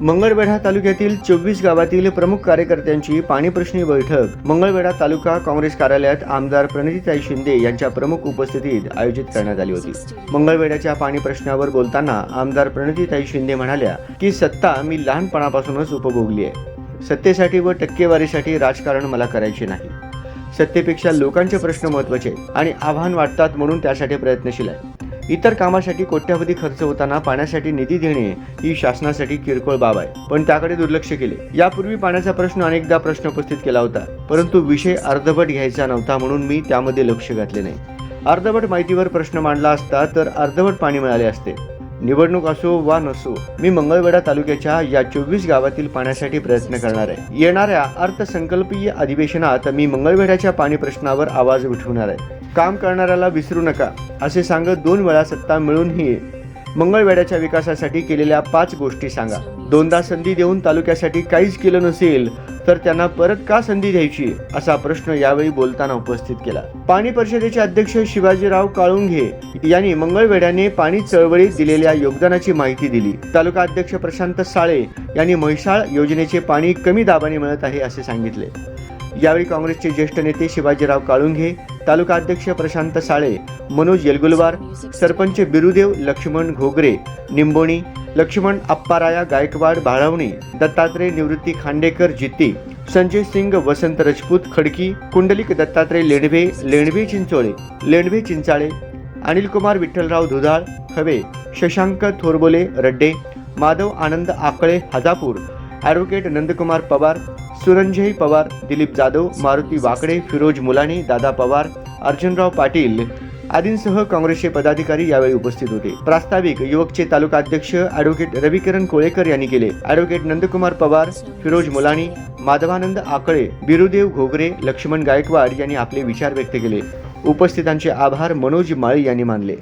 मंगळवेढा तालुक्यातील चोवीस गावातील प्रमुख कार्यकर्त्यांची पाणीप्रश्नी बैठक. मंगळवेढा तालुका काँग्रेस कार्यालयात आमदार प्रणितीताई शिंदे यांच्या प्रमुख उपस्थितीत आयोजित करण्यात आली होती. मंगळवेढ्याच्या पाणी प्रश्नावर बोलताना आमदार प्रणितीताई शिंदे म्हणाल्या की सत्ता मी लहानपणापासूनच उपभोगली आहे. सत्तेसाठी व टक्केवारीसाठी राजकारण मला करायचे नाही. सत्तेपेक्षा लोकांचे प्रश्न महत्त्वाचे आहेत आणि आव्हान वाटतात म्हणून त्यासाठी प्रयत्नशील आहे. इतर कामासाठी कोट्यावधी खर्च होताना पाण्यासाठी निधी देणे ही शासनासाठी किरकोळ बाब आहे. पण त्याकडे दुर्लक्ष केले. यापूर्वी पाण्याचा प्रश्न अनेकदा प्रश्न उपस्थित केला होता. परंतु विषय अर्धवट घ्यायचा नव्हता म्हणून मी त्यामध्ये लक्ष घातले नाही. अर्धवट माहितीवर प्रश्न मांडला असता तर अर्धवट पाणी मिळाले असते. निवडणूक असो वा नसो मी मंगळवेढा तालुक्याच्या या चोवीस गावातील पाण्यासाठी प्रयत्न करणार आहे. येणाऱ्या अर्थसंकल्पीय अधिवेशनात मी मंगळवेढ्याच्या पाणी प्रश्नावर आवाज उठवणार आहे. काम करणाऱ्याला विसरू नका असे सांगत दोन वेळा सत्ता मिळूनही मंगळवेढ्याच्या विकासासाठी केलेल्या पाच गोष्टी सांगा. दोनदा संधी देऊन तालुक्यासाठी काहीच केलं नसेल तर त्यांना परत का संधी द्यायची असा प्रश्न यावेळी बोलताना उपस्थित केला. पाणी परिषदेचे अध्यक्ष शिवाजीराव काळुंघे यांनी मंगळवेड्याने पाणी चळवळीत दिलेल्या योगदानाची माहिती दिली. तालुका अध्यक्ष प्रशांत साळे यांनी म्हैसाळ योजनेचे पाणी कमी दाबाने मिळत आहे असे सांगितले. यावेळी काँग्रेसचे ज्येष्ठ नेते शिवाजीराव काळुंघे तालुका अध्यक्ष प्रशांत साळे मनोज येलगुलवार सरपंच बिरुदेव लक्ष्मण घोगरे निंबोणी लक्ष्मण अप्पाराया गायकवाड बाळवणी दत्तात्रय निवृत्ती खांडेकर जित्ती संजय सिंग वसंत रजपूत खडकी कुंडलिक दत्तात्रय लेणवे लेंडवे चिंचोळे लेंडवे चिंचाळे अनिल कुमार विठ्ठलराव धुधाळ खवे शशांक थोरबोले रड्डे माधव आनंद आकळे हजापूर ॲडव्होकेट नंदकुमार पवार सुरंजय पवार दिलीप जाधव मारुती वाकडे फिरोज मुलानी दादा पवार अर्जुनराव पाटील आदींसह काँग्रेसचे पदाधिकारी यावेळी उपस्थित होते. प्रास्ताविक युवकचे तालुका अध्यक्ष ॲडव्होकेट रविकिरण कोळेकर यांनी केले. ॲडव्होकेट नंदकुमार पवार फिरोज मुलाणी माधवानंद आकळे बिरुदेव घोगरे लक्ष्मण गायकवाड यांनी आपले विचार व्यक्त केले. उपस्थितांचे आभार मनोज माळी यांनी मानले.